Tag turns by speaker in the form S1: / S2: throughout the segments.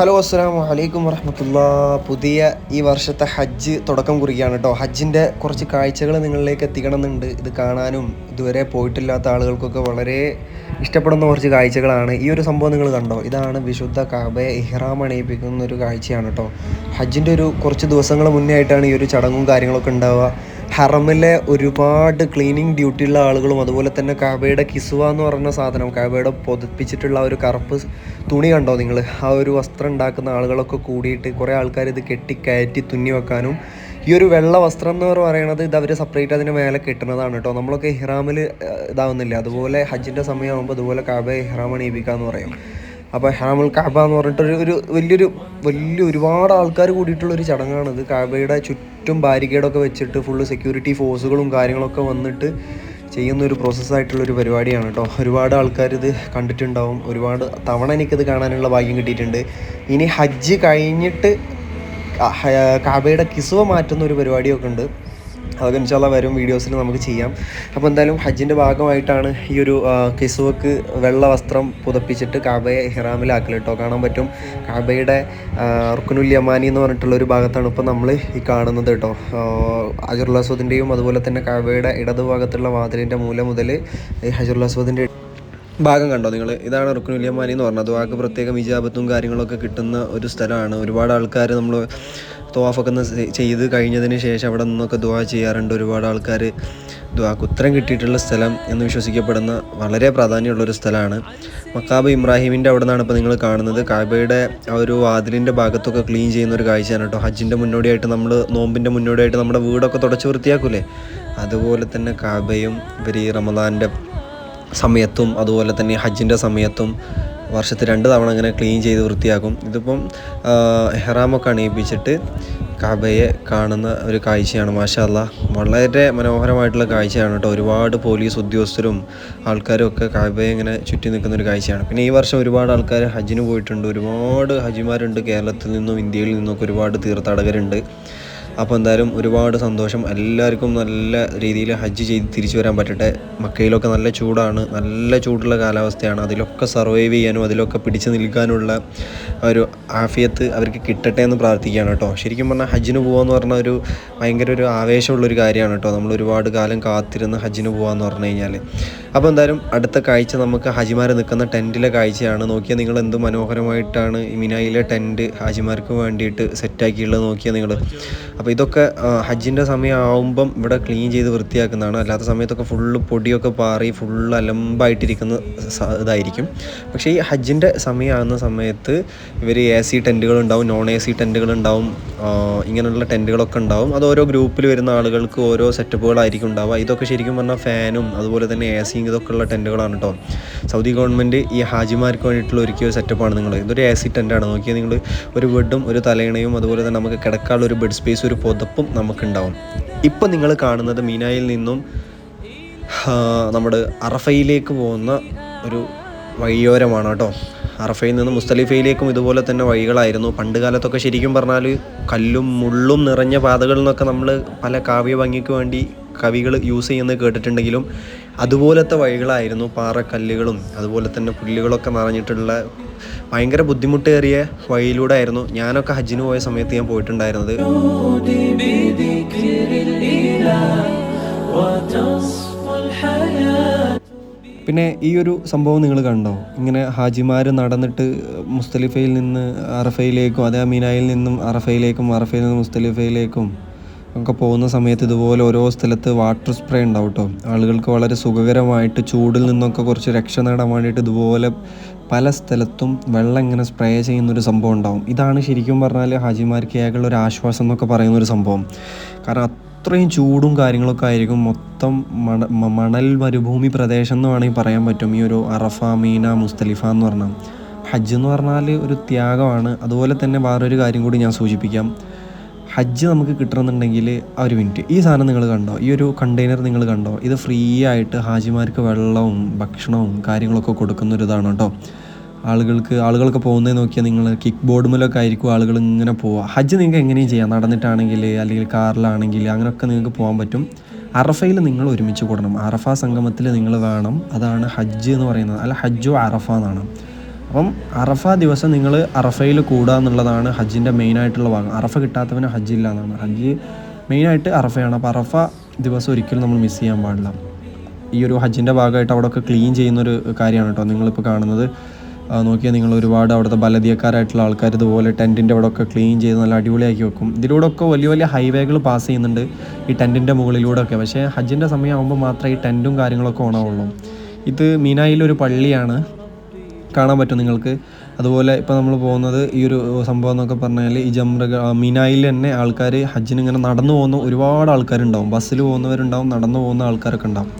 S1: Hello അസ്സാം വലൈക്കും വറഹമത്തുള്ള. പുതിയ ഈ വർഷത്തെ ഹജ്ജ് തുടക്കം കുറിക്കുകയാണ് കേട്ടോ ഹജ്ജിന്റെ കുറച്ച് കാഴ്ചകൾ നിങ്ങളിലേക്ക് എത്തിക്കണമെന്നുണ്ട്. ഇത് കാണാനും ഇതുവരെ പോയിട്ടില്ലാത്ത ആളുകൾക്കൊക്കെ വളരെ ഇഷ്ടപ്പെടുന്ന കുറച്ച് കാഴ്ചകളാണ്. ഈ ഒരു സംഭവം നിങ്ങൾ കണ്ടോ? ഇതാണ് വിശുദ്ധ കാബയെ ഇഹ്റാം അണിയിപ്പിക്കുന്ന ഒരു കാഴ്ചയാണ് കേട്ടോ ഹജ്ജിന്റെ ഒരു കുറച്ച് ദിവസങ്ങൾ മുന്നേ ആയിട്ടാണ് ഈ ഒരു ചടങ്ങും കാര്യങ്ങളൊക്കെ ഉണ്ടാവുക. ഹറമിലെ ഒരുപാട് ക്ലീനിങ് ഡ്യൂട്ടി ഉള്ള ആളുകളും അതുപോലെ തന്നെ കാബയുടെ കിസുവ എന്ന് പറഞ്ഞ സാധനം കാബയുടെ പൊതിപ്പിച്ചിട്ടുള്ള ഒരു കറുപ്പ് തുണി കണ്ടോ നിങ്ങൾ ആ ഒരു വസ്ത്രം ഉണ്ടാക്കുന്ന ആളുകളൊക്കെ കൂടിയിട്ട് കുറേ ആൾക്കാർ ഇത് കെട്ടി കയറ്റി തുന്നി വെക്കാനും ഈ ഒരു വെള്ള വസ്ത്രം എന്ന് പറയുന്നത് ഇത് അവർ സെപ്പറേറ്റ് അതിന് മേലെ കെട്ടുന്നതാണ് കേട്ടോ. നമ്മളൊക്കെ ഇഹ്റാമിൽ ഇതാവുന്നില്ല? അതുപോലെ ഹജ്ജിന്റെ സമയമാകുമ്പോൾ അതുപോലെ കാബയെ ഇഹ്റാം എന്ന് പറയും. അപ്പോൾ ഹാമുൽ കാബ എന്ന് പറഞ്ഞിട്ടൊരു ഒരു വലിയൊരു വലിയ ഒരുപാട് ആൾക്കാർ കൂടിയിട്ടുള്ള ഒരു ചടങ്ങാണിത് കാബയുടെ ചുറ്റും ബാരിക്കേഡൊക്കെ വെച്ചിട്ട് ഫുള്ള് സെക്യൂരിറ്റി ഫോഴ്സുകളും കാര്യങ്ങളൊക്കെ വന്നിട്ട് ചെയ്യുന്ന ഒരു പ്രോസസ്സായിട്ടുള്ളൊരു പരിപാടിയാണ് കേട്ടോ. ഒരുപാട് ആൾക്കാർ ഇത് കണ്ടിട്ടുണ്ടാവും. ഒരുപാട് തവണ എനിക്കിത് കാണാനുള്ള ഭാഗ്യം കിട്ടിയിട്ടുണ്ട്. ഇനി ഹജ്ജ് കഴിഞ്ഞിട്ട് കാബയുടെ കിസുവ മാറ്റുന്ന ഒരു പരിപാടിയൊക്കെ ഉണ്ട്. അതൊക്കെ ഇൻഷാല്ല വരും വീഡിയോസിൽ നമുക്ക് ചെയ്യാം. അപ്പോൾ എന്തായാലും ഹജ്ജിന്റെ ഭാഗമായിട്ടാണ് ഈ ഒരു കിസുവക്ക് വെള്ള വസ്ത്രം പുതപ്പിച്ചിട്ട് കാബയെ ഹിറാമിലാക്കൽ കേട്ടോ. കാണാൻ പറ്റും. കാബയുടെ റുക്കുനുൽ യമാനി എന്ന് പറഞ്ഞിട്ടുള്ള ഒരു ഭാഗത്താണ് ഇപ്പോൾ നമ്മൾ ഈ കാണുന്നത് കേട്ടോ. ഹജറുൽ അസ്വദിന്റെയും അതുപോലെ തന്നെ കാബയുടെ ഇടതുഭാഗത്തുള്ള വാതിലിന്റെ മൂല മുതൽ ഈ ഹജറുൽ ഭാഗം കണ്ടോ നിങ്ങൾ ഇതാണ് റുക്കുനുൽ യമാനി എന്ന് പറഞ്ഞത്. വാക്ക് പ്രത്യേകം ഇജാപത്തും കാര്യങ്ങളൊക്കെ കിട്ടുന്ന ഒരു സ്ഥലമാണ്. ഒരുപാട് ആൾക്കാർ നമ്മൾ തോഫൊക്കെ ഒന്ന് ചെയ്ത് കഴിഞ്ഞതിന് ശേഷം അവിടെ നിന്നൊക്കെ ദുവാ ചെയ്യാറുണ്ട്. ഒരുപാട് ആൾക്കാർ ദുവാക്ക് ഉത്തരം കിട്ടിയിട്ടുള്ള സ്ഥലം എന്ന് വിശ്വസിക്കപ്പെടുന്ന വളരെ പ്രാധാന്യമുള്ളൊരു സ്ഥലമാണ്. മക്കാബ് ഇബ്രാഹിമിന്റെ അവിടെ നിന്നാണ് ഇപ്പോൾ നിങ്ങൾ കാണുന്നത്. കാബയുടെ ആ ഒരു വാതിലിന്റെ ഭാഗത്തൊക്കെ ക്ലീൻ ചെയ്യുന്ന ഒരു കാഴ്ചയാണ് കേട്ടോ. ഹജ്ജിന്റെ മുന്നോടിയായിട്ട് നമ്മൾ നോമ്പിന്റെ മുന്നോടിയായിട്ട് നമ്മുടെ വീടൊക്കെ തുടച്ച് വൃത്തിയാക്കൂലേ? അതുപോലെ തന്നെ കാബയും ഇവർ ഈ റമദാന്റെ സമയത്തും അതുപോലെ തന്നെ ഹജ്ജിന്റെ സമയത്തും വർഷത്തിൽ രണ്ട് തവണ അങ്ങനെ ക്ലീൻ ചെയ്ത് വൃത്തിയാക്കും. ഇതിപ്പം ഹെറാമൊക്കെ അണിയിപ്പിച്ചിട്ട് കബയെ കാണുന്ന ഒരു കാഴ്ചയാണ്. മാഷാല്ല വളരെ മനോഹരമായിട്ടുള്ള കാഴ്ചയാണ് കേട്ടോ. ഒരുപാട് പോലീസ് ഉദ്യോഗസ്ഥരും ആൾക്കാരും ഒക്കെ കബയെ ഇങ്ങനെ ചുറ്റി നിൽക്കുന്ന ഒരു കാഴ്ചയാണ്. പിന്നെ ഈ വർഷം ഒരുപാട് ആൾക്കാർ ഹജ്ജിന് പോയിട്ടുണ്ട്. ഒരുപാട് ഹജ്ജിമാരുണ്ട് കേരളത്തിൽ നിന്നും ഇന്ത്യയിൽ നിന്നൊക്കെ ഒരുപാട് തീർത്ഥാടകരുണ്ട്. അപ്പോൾ എന്തായാലും ഒരുപാട് സന്തോഷം. എല്ലാവർക്കും നല്ല രീതിയിൽ ഹജ്ജ് ചെയ്ത് തിരിച്ചു വരാൻ പറ്റട്ടെ. മക്കയിലൊക്കെ നല്ല ചൂടാണ്. നല്ല ചൂടുള്ള കാലാവസ്ഥയാണ്. അതിലൊക്കെ സർവൈവ് ചെയ്യാനും അതിലൊക്കെ പിടിച്ചു നിൽക്കാനുള്ള ഒരു ആഫിയത്ത് അവർക്ക് കിട്ടട്ടെ എന്ന് പ്രാർത്ഥിക്കുകയാണ് കേട്ടോ. ശരിക്കും പറഞ്ഞാൽ ഹജ്ജിന് പോകാമെന്ന് പറഞ്ഞാൽ ഒരു ഭയങ്കര ഒരു ആവേശമുള്ളൊരു കാര്യമാണ് കേട്ടോ. നമ്മൾ ഒരുപാട് കാലം കാത്തിരുന്ന് ഹജ്ജിന് പോകാമെന്ന് പറഞ്ഞു കഴിഞ്ഞാൽ അപ്പോൾ എന്തായാലും അടുത്ത കാഴ്ച നമുക്ക് ഹാജിമാർ നിൽക്കുന്ന ടെന്റിലെ കാഴ്ചയാണ്. നോക്കിയാൽ നിങ്ങൾ എന്ത് മനോഹരമായിട്ടാണ് മിനായിലെ ടെന്റ് ഹാജിമാർക്ക് വേണ്ടിയിട്ട് സെറ്റാക്കിയുള്ളത് നോക്കിയാൽ നിങ്ങൾ. അപ്പോൾ ഇതൊക്കെ ഹജ്ജിന്റെ സമയമാകുമ്പം ഇവിടെ ക്ലീൻ ചെയ്ത് വൃത്തിയാക്കുന്നതാണ്. അല്ലാത്ത സമയത്തൊക്കെ ഫുള്ള് പൊടിയൊക്കെ പാറി ഫുള്ള് അലമ്പായിട്ടിരിക്കുന്ന ഇതായിരിക്കും. പക്ഷേ ഈ ഹജ്ജിന്റെ സമയമാകുന്ന സമയത്ത് ഇവർ എ സി ടെന്റുകളുണ്ടാവും നോൺ എ സി ടെന്റുകളുണ്ടാവും ഇങ്ങനെയുള്ള ടെന്റുകളൊക്കെ ഉണ്ടാവും. അത് ഓരോ ഗ്രൂപ്പിൽ വരുന്ന ആളുകൾക്ക് ഓരോ സെറ്റപ്പുകളായിരിക്കും ഉണ്ടാവുക. ഇതൊക്കെ ശരിക്കും പറഞ്ഞാൽ ഫാനും അതുപോലെ തന്നെ എ സിയും ഇതൊക്കെ ഉള്ള ടെന്റുകളാണ് കേട്ടോ സൗദി ഗവൺമെന്റ് ഈ ഹാജിമാർക്ക് വേണ്ടിയിട്ടുള്ള ഒരുക്കിയ ഒരു സെറ്റപ്പാണ് നിങ്ങൾ ഇതൊരു എ സി ടെന്റാണ് നോക്കിയാൽ നിങ്ങൾ ഒരു ബെഡും ഒരു തലയിണയും അതുപോലെ തന്നെ നമുക്ക് കിടക്കാനുള്ള ഒരു ബെഡ് സ്പേസ് ഒരു പുതപ്പും നമുക്കുണ്ടാവും. ഇപ്പം നിങ്ങൾ കാണുന്നത് മീനായിൽ നിന്നും നമ്മുടെ അറഫയിലേക്ക് പോകുന്ന ഒരു വഴിയോരമാണ് കേട്ടോ. അറഫയിൽ നിന്ന് മുസ്തലിഫയിലേക്കും ഇതുപോലെ തന്നെ വഴികളായിരുന്നു. പണ്ട് കാലത്തൊക്കെ ശരിക്കും പറഞ്ഞാൽ കല്ലും മുള്ളും നിറഞ്ഞ പാതകൾ എന്നൊക്കെ നമ്മൾ പല കാവ്യ ഭംഗിക്ക് വേണ്ടി കവികൾ യൂസ് ചെയ്യുന്നത് കേട്ടിട്ടുണ്ടെങ്കിലും അതുപോലത്തെ വഴികളായിരുന്നു പാറക്കല്ലുകളും അതുപോലെ തന്നെ പുല്ലുകളൊക്കെ നിറഞ്ഞിട്ടുള്ള ഭയങ്കര ബുദ്ധിമുട്ടേറിയ വഴിയിലൂടെ ആയിരുന്നു ഞാനൊക്കെ ഹജ്ജിന് പോയ സമയത്ത് ഞാൻ പോയിട്ടുണ്ടായിരുന്നത്. പിന്നെ ഈ ഒരു സംഭവം നിങ്ങൾ കണ്ടോ? ഇങ്ങനെ ഹാജിമാർ നടന്നിട്ട് മുസ്തലിഫയിൽ നിന്ന് അറഫയിലേക്കും അതേ അമീനായിൽ നിന്നും അറഫയിലേക്കും അറഫയിൽ നിന്ന് മുസ്തലിഫയിലേക്കും ഒക്കെ പോകുന്ന സമയത്ത് ഇതുപോലെ ഓരോ സ്ഥലത്ത് വാട്ടർ സ്പ്രേ ഉണ്ടാവും കേട്ടോ ആളുകൾക്ക് വളരെ സുഖകരമായിട്ട് ചൂടിൽ നിന്നൊക്കെ കുറച്ച് രക്ഷ നേടാൻ വേണ്ടിയിട്ട് ഇതുപോലെ പല സ്ഥലത്തും വെള്ളം ഇങ്ങനെ സ്പ്രേ ചെയ്യുന്നൊരു സംഭവം ഉണ്ടാവും. ഇതാണ് ശരിക്കും പറഞ്ഞാൽ ഹാജിമാർക്ക് ഏകുള്ള ഒരു ആശ്വാസം എന്നൊക്കെ പറയുന്നൊരു സംഭവം. കാരണം അത്രയും ചൂടും കാര്യങ്ങളൊക്കെ ആയിരിക്കും മൊത്തം മണ മണൽ മരുഭൂമി പ്രദേശം എന്ന് വേണമെങ്കിൽ പറയാൻ പറ്റും. ഈ ഒരു അറഫ മീന മുസ്തലിഫ എന്ന് പറഞ്ഞാൽ ഹജ്ജ് എന്ന് പറഞ്ഞാൽ ഒരു ത്യാഗമാണ്. അതുപോലെ തന്നെ വേറൊരു കാര്യം കൂടി ഞാൻ സൂചിപ്പിക്കാം. ഹജ്ജ് നമുക്ക് കിട്ടണമെന്നുണ്ടെങ്കിൽ ആ ഒരു മിനിറ്റ്. ഈ സാധനം നിങ്ങൾ കണ്ടോ? ഈ ഒരു കണ്ടെയ്നർ നിങ്ങൾ കണ്ടോ? ഇത് ഫ്രീ ആയിട്ട് ഹാജിമാർക്ക് വെള്ളവും ഭക്ഷണവും കാര്യങ്ങളൊക്കെ കൊടുക്കുന്ന ഒരു ഇതാണ് കേട്ടോ. ആളുകൾക്ക് ആളുകളൊക്കെ പോകുന്നത് നോക്കിയാൽ നിങ്ങൾ കിക്ക് ബോർഡ് മൂലമൊക്കെ ആയിരിക്കും ആളുകൾ ഇങ്ങനെ പോവുക ഹജ്ജ് നിങ്ങൾക്ക് എങ്ങനെയും ചെയ്യാം. നടന്നിട്ടാണെങ്കിൽ അല്ലെങ്കിൽ കാറിലാണെങ്കിൽ അങ്ങനെയൊക്കെ നിങ്ങൾക്ക് പോകാൻ പറ്റും. അറഫയിൽ നിങ്ങൾ ഒരുമിച്ച് കൂടണം. അറഫ സംഗമത്തിൽ നിങ്ങൾ വേണം. അതാണ് ഹജ്ജ് എന്ന് പറയുന്നത്. അല്ല ഹജ്ജോ അറഫ എന്നാണ്. അപ്പം അറഫ ദിവസം നിങ്ങൾ അറഫയിൽ കൂടുക എന്നുള്ളതാണ് ഹജ്ജിന്റെ മെയിനായിട്ടുള്ള ഭാഗം. അറഫ കിട്ടാത്തവന് ഹജ്ജ് ഇല്ല എന്നാണ്. ഹജ്ജ് മെയിനായിട്ട് അറഫയാണ്. അപ്പോൾ അറഫ ദിവസം ഒരിക്കലും നമ്മൾ മിസ് ചെയ്യാൻ പാടില്ല. ഈ ഒരു ഹജ്ജിന്റെ ഭാഗമായിട്ട് അവിടെയൊക്കെ ക്ലീൻ ചെയ്യുന്നൊരു കാര്യമാണ് കേട്ടോ നിങ്ങളിപ്പോൾ കാണുന്നത്. നോക്കിയാൽ നിങ്ങൾ ഒരുപാട് അവിടുത്തെ ബലദിയക്കാരായിട്ടുള്ള ആൾക്കാർ ഇതുപോലെ ടെന്റിന്റെ അവിടെ ഒക്കെ ക്ലീൻ ചെയ്ത് നല്ല അടിപൊളിയാക്കി വെക്കും. ഇതിലൂടെ ഒക്കെ വലിയ വലിയ ഹൈവേകൾ പാസ് ചെയ്യുന്നുണ്ട് ഈ ടെന്റിന്റെ മുകളിലൂടെ ഒക്കെ പക്ഷേ ഹജ്ജിന്റെ സമയമാകുമ്പോൾ മാത്രമേ ഈ ടെന്റും കാര്യങ്ങളൊക്കെ ഓണാവുള്ളൂ. ഇത് മീനായിലൊരു പള്ളിയാണ്. കാണാൻ പറ്റും നിങ്ങൾക്ക്. അതുപോലെ ഇപ്പോൾ നമ്മൾ പോകുന്നത് ഈ ഒരു സംഭവം എന്നൊക്കെ പറഞ്ഞാൽ ഈ ജംറ മീനായിൽ തന്നെ ആൾക്കാർ ഹജ്ജിന് ഇങ്ങനെ നടന്നു പോകുന്ന ഒരുപാട് ആൾക്കാരുണ്ടാവും. ബസ്സിൽ പോകുന്നവരുണ്ടാവും നടന്നു പോകുന്ന ആൾക്കാരൊക്കെ ഉണ്ടാവും.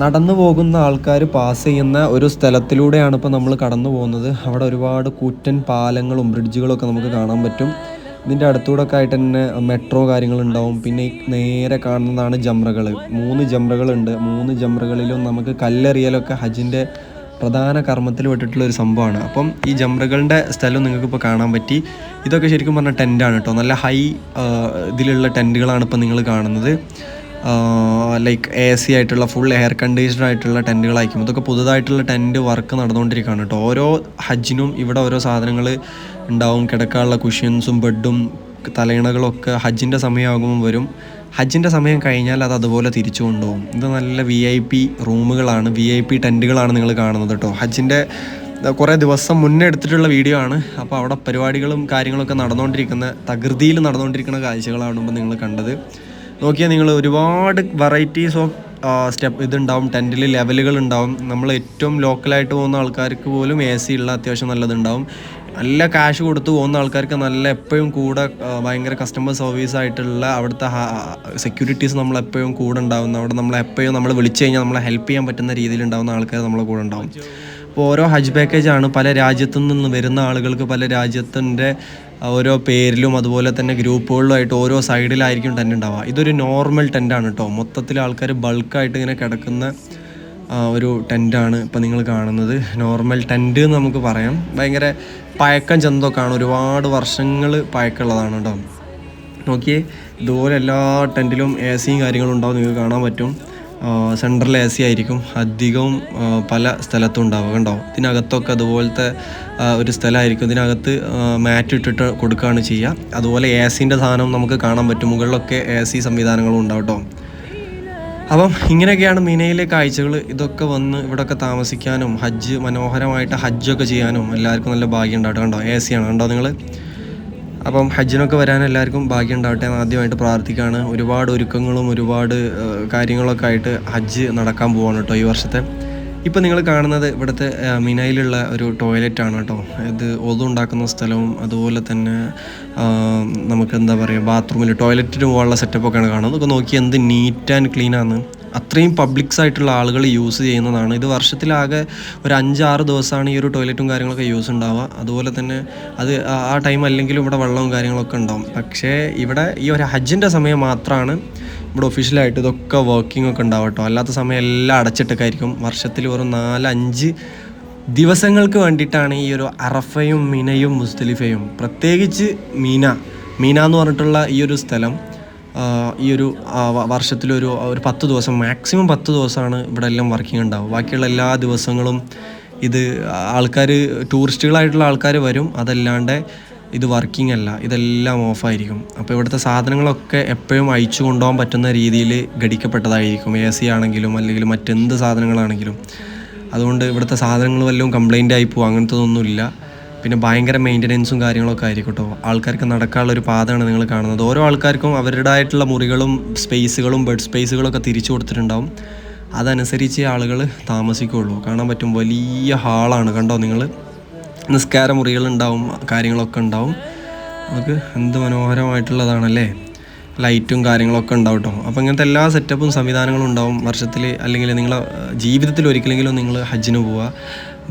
S1: നടന്നു പോകുന്ന ആൾക്കാർ പാസ് ചെയ്യുന്ന ഒരു സ്ഥലത്തിലൂടെയാണ് ഇപ്പോൾ നമ്മൾ കടന്നു പോകുന്നത്. അവിടെ ഒരുപാട് കൂറ്റൻ പാലങ്ങളും ബ്രിഡ്ജുകളും ഒക്കെ നമുക്ക് കാണാൻ പറ്റും. ഇതിന്റെ അടുത്തൂടെ ഒക്കെ ആയിട്ട് തന്നെ മെട്രോ കാര്യങ്ങളുണ്ടാവും. പിന്നെ നേരെ കാണുന്നതാണ് ജംറകൾ മൂന്ന് ജംറകളുണ്ട്. മൂന്ന് ജംറകളിലും നമുക്ക് കല്ലെറിയലൊക്കെ ഹജ്ജിന്റെ പ്രധാന കർമ്മത്തിൽ പെട്ടിട്ടുള്ള ഒരു സംഭവമാണ്. അപ്പം ഈ ജംറകളുടെ സ്ഥലം നിങ്ങൾക്ക് ഇപ്പോൾ കാണാൻ പറ്റി. ഇതൊക്കെ ശരിക്കും പറഞ്ഞാൽ ടെന്റാണ് കേട്ടോ നല്ല ഹൈ ഇതിലുള്ള ടെന്റുകളാണ് ഇപ്പോൾ നിങ്ങൾ കാണുന്നത്. ലൈക്ക് എ സി ആയിട്ടുള്ള ഫുൾ എയർ കണ്ടീഷണർ ആയിട്ടുള്ള ടെന്റുകളായിരിക്കും ഇതൊക്കെ പുതുതായിട്ടുള്ള ടെന്റ് വർക്ക് നടന്നുകൊണ്ടിരിക്കുകയാണ് കേട്ടോ ഓരോ ഹജ്ജിനും ഇവിടെ ഓരോ സാധനങ്ങൾ ഉണ്ടാവും. കിടക്കാനുള്ള കുഷ്യൻസും ബെഡും തലയിണകളൊക്കെ ഹജ്ജിന്റെ സമയമാകുമ്പോൾ വരും. ഹജ്ജിന്റെ സമയം കഴിഞ്ഞാൽ അത് അതുപോലെ തിരിച്ചു കൊണ്ടുപോകും. ഇത് നല്ല വി ഐ പി റൂമുകളാണ്. വി ഐ പി ടെന്റുകളാണ് നിങ്ങൾ കാണുന്നത് കേട്ടോ ഹജ്ജിന്റെ കുറേ ദിവസം മുന്നേ എടുത്തിട്ടുള്ള വീഡിയോ ആണ്. അപ്പോൾ അവിടെ പരിപാടികളും കാര്യങ്ങളൊക്കെ നടന്നുകൊണ്ടിരിക്കുന്ന തകൃതിയിൽ നടന്നുകൊണ്ടിരിക്കുന്ന കാഴ്ചകളാണ് നിങ്ങൾ കണ്ടത്. നോക്കിയാൽ നിങ്ങൾ ഒരുപാട് വെറൈറ്റീസ് ഓഫ് സ്റ്റെപ്പ് ഇതുണ്ടാവും ടെന്റിൽ ലെവലുകൾ ഉണ്ടാവും നമ്മൾ ഏറ്റവും ലോക്കലായിട്ട് പോകുന്ന ആൾക്കാർക്ക് പോലും എ സി ഉള്ള അത്യാവശ്യം നല്ലതുണ്ടാവും. നല്ല കാശ് കൊടുത്ത് പോകുന്ന ആൾക്കാർക്ക് നല്ല എപ്പോഴും കൂടെ ഭയങ്കര കസ്റ്റമർ സർവീസ് ആയിട്ടുള്ള അവിടുത്തെ സെക്യൂരിറ്റീസ് നമ്മളെപ്പോഴും കൂടെ ഉണ്ടാവുന്ന അവിടെ നമ്മൾ എപ്പോഴും നമ്മൾ വിളിച്ചു കഴിഞ്ഞാൽ നമ്മളെ ഹെൽപ്പ് ചെയ്യാൻ പറ്റുന്ന രീതിയിൽ ഉണ്ടാവുന്ന ആൾക്കാർ നമ്മളെ കൂടെ ഉണ്ടാവും. അപ്പോൾ ഓരോ ഹജ്ജ് പാക്കേജാണ് പല രാജ്യത്തു നിന്ന് വരുന്ന ആളുകൾക്ക് പല രാജ്യത്തിന്റെ ഓരോ പേരിലും അതുപോലെ തന്നെ ഗ്രൂപ്പുകളിലുമായിട്ട് ഓരോ സൈഡിലായിരിക്കും ടെന്റ് ഉണ്ടാവുക. ഇതൊരു നോർമൽ ടെന്റ് ആണ് കേട്ടോ മൊത്തത്തിൽ ആൾക്കാർ ബൾക്കായിട്ട് ഇങ്ങനെ കിടക്കുന്ന ഒരു ടെന്റാണ് ഇപ്പം നിങ്ങൾ കാണുന്നത്. നോർമൽ ടെന്റ് എന്ന് നമുക്ക് പറയാം. ഭയങ്കര പഴക്കം ചെന്തൊക്കെയാണ് ഒരുപാട് വർഷങ്ങൾ പഴക്കമുള്ളതാണ് കേട്ടോ നോക്കിയേ ഇതുപോലെ എല്ലാ ടെന്റിലും എ സിയും കാര്യങ്ങളും ഉണ്ടാവും. നിങ്ങൾക്ക് കാണാൻ പറ്റും. സെൻട്രൽ എ സി ആയിരിക്കും അധികവും പല സ്ഥലത്തും ഉണ്ടാവുക. ഉണ്ടാവും ഇതിനകത്തൊക്കെ അതുപോലത്തെ ഒരു സ്ഥലമായിരിക്കും ഇതിനകത്ത് മാറ്റ് ഇട്ടിട്ട് കൊടുക്കുകയാണ് ചെയ്യുക. അതുപോലെ എ സിന്റെ സാധനം നമുക്ക് കാണാൻ പറ്റും. മുകളിലൊക്കെ എ സി സംവിധാനങ്ങളും ഉണ്ടാവും കേട്ടോ. അപ്പം ഇങ്ങനെയൊക്കെയാണ് മിനയിലെ കാഴ്ചകൾ. ഇതൊക്കെ വന്ന് ഇവിടെയൊക്കെ താമസിക്കാനും ഹജ്ജ് മനോഹരമായിട്ട് ഹജ്ജൊക്കെ ചെയ്യാനും എല്ലാവർക്കും നല്ല ഭാഗ്യം ഉണ്ടാവട്ടെ. കണ്ടോ? എ സി ആണ് കണ്ടോ നിങ്ങൾ അപ്പം ഹജ്ജിനൊക്കെ വരാൻ എല്ലാവർക്കും ഭാഗ്യം ഉണ്ടാവട്ടെ. ആദ്യമായിട്ട് പ്രാർത്ഥിക്കുകയാണ് ഒരുപാട് ഒരുക്കങ്ങളും ഒരുപാട് കാര്യങ്ങളൊക്കെ ആയിട്ട് ഹജ്ജ് നടക്കാൻ പോവാണ് കേട്ടോ ഈ വർഷത്തെ. ഇപ്പം നിങ്ങൾ കാണുന്നത് ഇവിടുത്തെ മിനയിലുള്ള ഒരു ടോയ്ലറ്റ് ആണ് കേട്ടോ ഇത് ഒതു ഉണ്ടാക്കുന്ന സ്ഥലവും അതുപോലെ തന്നെ നമുക്ക് എന്താ പറയുക ബാത്റൂമിൽ ടോയ്ലറ്റിന് പോകാനുള്ള സെറ്റപ്പൊക്കെയാണ് കാണുന്നത്. അതൊക്കെ നോക്കി എന്ത് നീറ്റ് ആൻഡ് ക്ലീൻ ആണ്. അത്രയും പബ്ലിക്സ് ആയിട്ടുള്ള ആളുകൾ യൂസ് ചെയ്യുന്നതാണ്. ഇത് വർഷത്തിലാകെ ഒരു അഞ്ചാറ് ദിവസമാണ് ഈ ഒരു ടോയ്ലറ്റും കാര്യങ്ങളൊക്കെ യൂസ് ഉണ്ടാവുക. അതുപോലെ തന്നെ അത് ആ- ടൈം അല്ലെങ്കിലും ഇവിടെ വെള്ളവും കാര്യങ്ങളൊക്കെ ഉണ്ടാവും. പക്ഷേ ഇവിടെ ഈ ഒരു ഹജ്ജിന്റെ സമയം മാത്രമാണ് ഇവിടെ ഒഫീഷ്യലായിട്ട് ഇതൊക്കെ വർക്കിംഗ് ഒക്കെ ഉണ്ടാവും കേട്ടോ. അല്ലാത്ത സമയം എല്ലാം അടച്ചിട്ടൊക്കെ ആയിരിക്കും വർഷത്തിൽ ഒരു നാലഞ്ച് ദിവസങ്ങൾക്ക് വേണ്ടിയിട്ടാണ് ഈ ഒരു അറഫയും മിനയും മുസ്തലിഫയും പ്രത്യേകിച്ച് മീന മീന എന്ന് പറഞ്ഞിട്ടുള്ള ഈ ഒരു സ്ഥലം. ഈ ഒരു വർഷത്തിലൊരു ഒരു പത്ത് ദിവസം മാക്സിമം പത്ത് ദിവസമാണ് ഇവിടെ എല്ലാം വർക്കിംഗ് ഉണ്ടാവും ബാക്കിയുള്ള എല്ലാ ദിവസങ്ങളും ഇത് ആൾക്കാർ ടൂറിസ്റ്റുകളായിട്ടുള്ള ആൾക്കാർ വരും. അതല്ലാണ്ട് ഇത് വർക്കിംഗ് അല്ല. ഇതെല്ലാം ഓഫായിരിക്കും അപ്പോൾ ഇവിടുത്തെ സാധനങ്ങളൊക്കെ എപ്പോഴും അയച്ചു കൊണ്ടുപോകാൻ പറ്റുന്ന രീതിയിൽ ഘടിക്കപ്പെട്ടതായിരിക്കും. എ സി ആണെങ്കിലും അല്ലെങ്കിൽ മറ്റെന്ത് സാധനങ്ങളാണെങ്കിലും. അതുകൊണ്ട് ഇവിടുത്തെ സാധനങ്ങൾ വല്ലതും കംപ്ലൈന്റ് ആയി പോകും അങ്ങനത്തതൊന്നുമില്ല. പിന്നെ ഭയങ്കര മെയിന്റനൻസും കാര്യങ്ങളൊക്കെ ആയിരിക്കും കേട്ടോ ആൾക്കാർക്ക് നടക്കാനുള്ള ഒരു പാതയാണ് നിങ്ങൾ കാണുന്നത്. ഓരോ ആൾക്കാർക്കും അവരുടേതായിട്ടുള്ള മുറികളും സ്പേസുകളും ബെഡ് സ്പേസുകളൊക്കെ തിരിച്ചു കൊടുത്തിട്ടുണ്ടാവും. അതനുസരിച്ച് ആളുകൾ താമസിക്കുകയുള്ളൂ. കാണാൻ പറ്റും വലിയ ഹാളാണ് കണ്ടോ നിങ്ങൾ? നിസ്കാര മുറികളുണ്ടാവും കാര്യങ്ങളൊക്കെ ഉണ്ടാവും. നമുക്ക് എന്ത് മനോഹരമായിട്ടുള്ളതാണല്ലേ? ലൈറ്റും കാര്യങ്ങളൊക്കെ ഉണ്ടാവും കേട്ടോ അപ്പോൾ ഇങ്ങനത്തെ എല്ലാ സെറ്റപ്പും സംവിധാനങ്ങളും ഉണ്ടാവും വർഷത്തിൽ അല്ലെങ്കിൽ നിങ്ങളെ ജീവിതത്തിൽ ഒരിക്കലെങ്കിലും നിങ്ങൾ ഹജ്ജിന് പോവുക.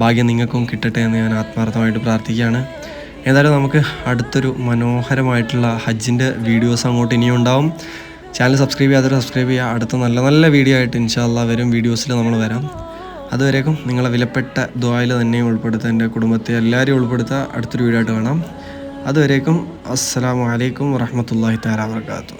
S1: ഭാഗ്യം നിങ്ങൾക്കും കിട്ടട്ടെ എന്ന് ഞാൻ ആത്മാർത്ഥമായിട്ട് പ്രാർത്ഥിക്കുകയാണ്. ഏതായാലും നമുക്ക് അടുത്തൊരു മനോഹരമായിട്ടുള്ള ഹജ്ജിന്റെ വീഡിയോസ് അങ്ങോട്ട് ഇനിയും ഉണ്ടാവും. ചാനൽ സബ്സ്ക്രൈബ് ചെയ്യാതെ സബ്സ്ക്രൈബ് ചെയ്യുക. അടുത്ത നല്ല നല്ല വീഡിയോ ആയിട്ട് ഇൻഷാല്ല വരും വീഡിയോസിൽ നമ്മൾ വരാം. അതുവരേക്കും നിങ്ങളെ വിലപ്പെട്ട ദ്വായിൽ തന്നെ ഉൾപ്പെടുത്തുക. എന്റെ കുടുംബത്തെ എല്ലാവരെയും ഉൾപ്പെടുത്തുക. അടുത്തൊരു വീഡിയോ ആയിട്ട് കാണാം. അതുവരേക്കും അസ്സലാമു അലൈക്കും വറഹമത്തല്ലാഹി താലാ വർക്കാത്തു